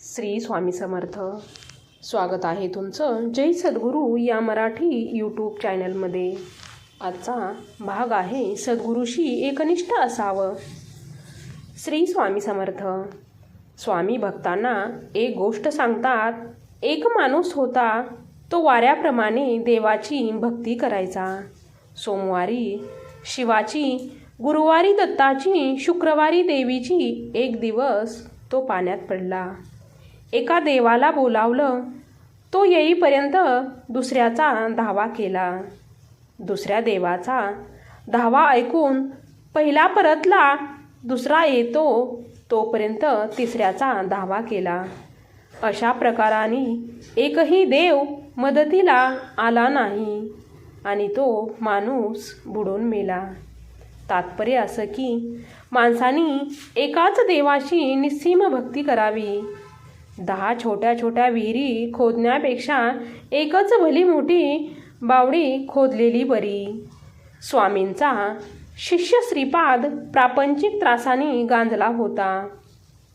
श्री स्वामी समर्थ. स्वागत आहे तुमचं जय सद्गुरू या मराठी यूट्यूब चॅनलमध्ये आजचा भाग आहे सद्गुरूशी एकनिष्ठ असावं. श्री स्वामी समर्थ. स्वामी भक्तांना एक गोष्ट सांगतात एक माणूस होता तो वाऱ्याप्रमाणे देवाची भक्ती करायचा. सोमवारी शिवाची गुरुवारी दत्ताची शुक्रवारी देवीची एक दिवस तो पाण्यात पडला. एका देवाला बोलावलं तो येईपर्यंत दुसऱ्याचा धावा केला. दुसऱ्या देवाचा धावा ऐकून पहिला परतला दुसरा येतो तोपर्यंत तिसऱ्याचा धावा केला. अशा प्रकाराने एकही देव मदतीला आला नाही आणि तो माणूस बुडून मेला. तात्पर्य असं की माणसानी एकाच देवाशी निस्सीम भक्ती करावी. दहा छोट्या छोट्या विहिरी खोदण्यापेक्षा एकच भली मोठी बावडी खोदलेली बरी. स्वामींचा शिष्य श्रीपाद प्रापंचिक त्रासाने गांजला होता.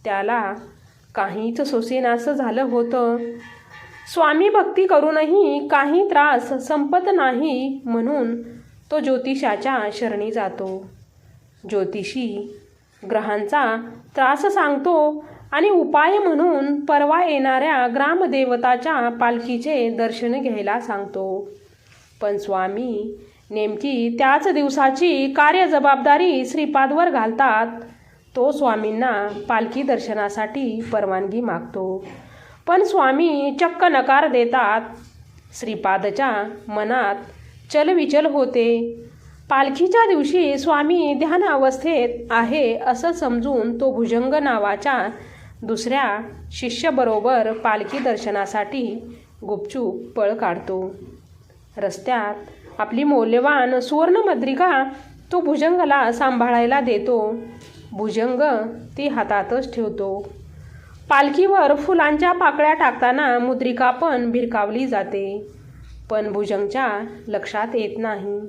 त्याला काहीच सोसेनासं झालं होतं. स्वामी भक्ती करूनही काही त्रास संपत नाही म्हणून तो ज्योतिषाच्या शरणी जातो. ज्योतिषी ग्रहांचा त्रास सांगतो आणि उपाय म्हणून परवा येणाऱ्या ग्रामदेवताच्या पालखीचे दर्शन घ्यायला सांगतो. पण स्वामी नेमकी त्याच दिवसाची कार्यजबाबदारी श्रीपादवर घालतात तो स्वामींना पालखी दर्शनासाठी परवानगी मागतो. पण स्वामी चक्क नकार देतात. श्रीपादच्या मनात चलविचल होते. पालखीच्या दिवशी स्वामी ध्यान अवस्थेत आहे असं समजून तो भुजंग नावाच्या दुसऱ्या शिष्याबरोबर पालखी दर्शनासाठी गुपचूप पळ काढतो. रस्त्यात आपली मौल्यवान सुवर्णमद्रिका तो भुजंगला सांभाळायला देतो. भुजंग ती हातातच ठेवतो. पालखीवर फुलांच्या पाकळ्या टाकताना मुद्रिका पण भिरकावली जाते. पण भुजंगच्या लक्षात येत नाही.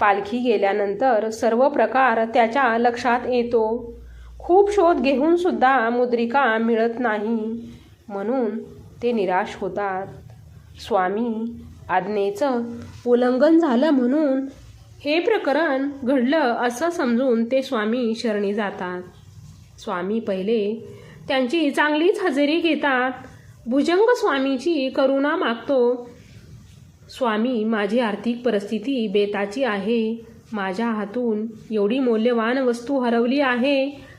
पालखी गेल्यानंतर सर्व प्रकार त्याच्या लक्षात येतो. खूप शोध घेऊन सुद्धा मुद्रिका मिळत नाही. म्हणून ते निराश होतात. स्वामी आज्ञेचं उल्लंघन झालं म्हणून हे प्रकरण घडलं असं समजून ते स्वामी शरणी जातात. स्वामी पहिले त्यांची चांगलीच हजेरी घेतात. भुजंग स्वामीची करुणा मागतो. स्वामी माझी आर्थिक परिस्थिती बेताची आहे. माझ्या हातून एवढी मौल्यवान वस्तू हरवली आहे.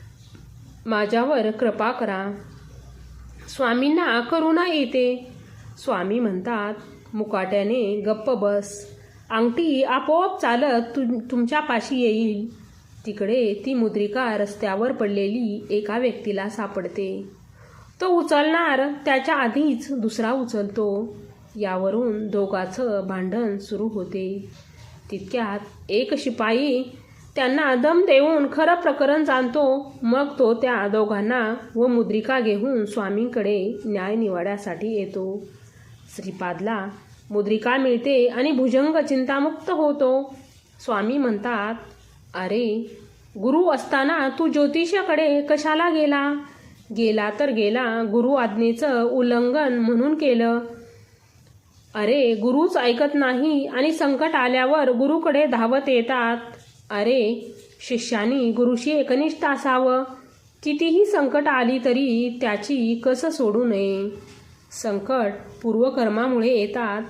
माझ्यावर कृपा करा. स्वामींना करुणा येते. स्वामी म्हणतात मुकाट्याने गप्प बस. अंगठी आपोआप चालत तु तुमच्यापाशी येईल. तिकडे ती मुद्रिका रस्त्यावर पडलेली एका व्यक्तीला सापडते. तो उचलणार त्याच्या आधीच दुसरा उचलतो. यावरून दोघाचं भांडण सुरू होते. तितक्यात एक शिपाई त्यांना दम देऊन खरं प्रकरण जाणतो मग तो त्या दोघांना व मुद्रिका घेऊन स्वामींकडे न्याय निवाड्यासाठी येतो. श्रीपादला मुद्रिका मिळते आणि भुजंग चिंतामुक्त होतो. स्वामी म्हणतात अरे गुरु असताना तू ज्योतिषाकडे कशाला गेला? गेला तर गेला गुरु आज्ञेचं उल्लंघन म्हणून केलं. अरे गुरुच ऐकत नाही आणि संकट आल्यावर गुरुकडे धावत येतात. अरे शिष्यानी गुरुशी एकनिष्ठ असावं. कितीही संकट आली तरी त्याची कसं सोडू नये? संकट पूर्वकर्मामुळे येतात.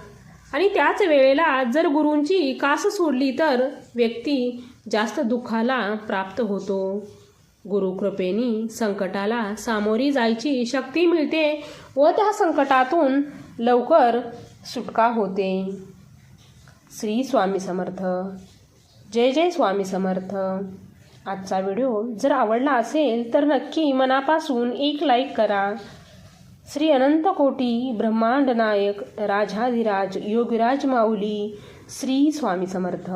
आणि त्याच वेळेला जर गुरूंची कास सोडली तर व्यक्ती जास्त दुःखाला प्राप्त होतो. गुरुकृपेनी संकटाला सामोरी जायची शक्ती मिळते व त्या संकटातून लवकर सुटका होते. श्री स्वामी समर्थ. जय जय स्वामी समर्थ. आजचा व्हिडिओ जर आवडला असेल तर नक्की मनापासून एक लाईक करा. श्री अनंत कोटी ब्रह्मांड नायक राजाधिराज योगीराज माऊली श्री स्वामी समर्थ.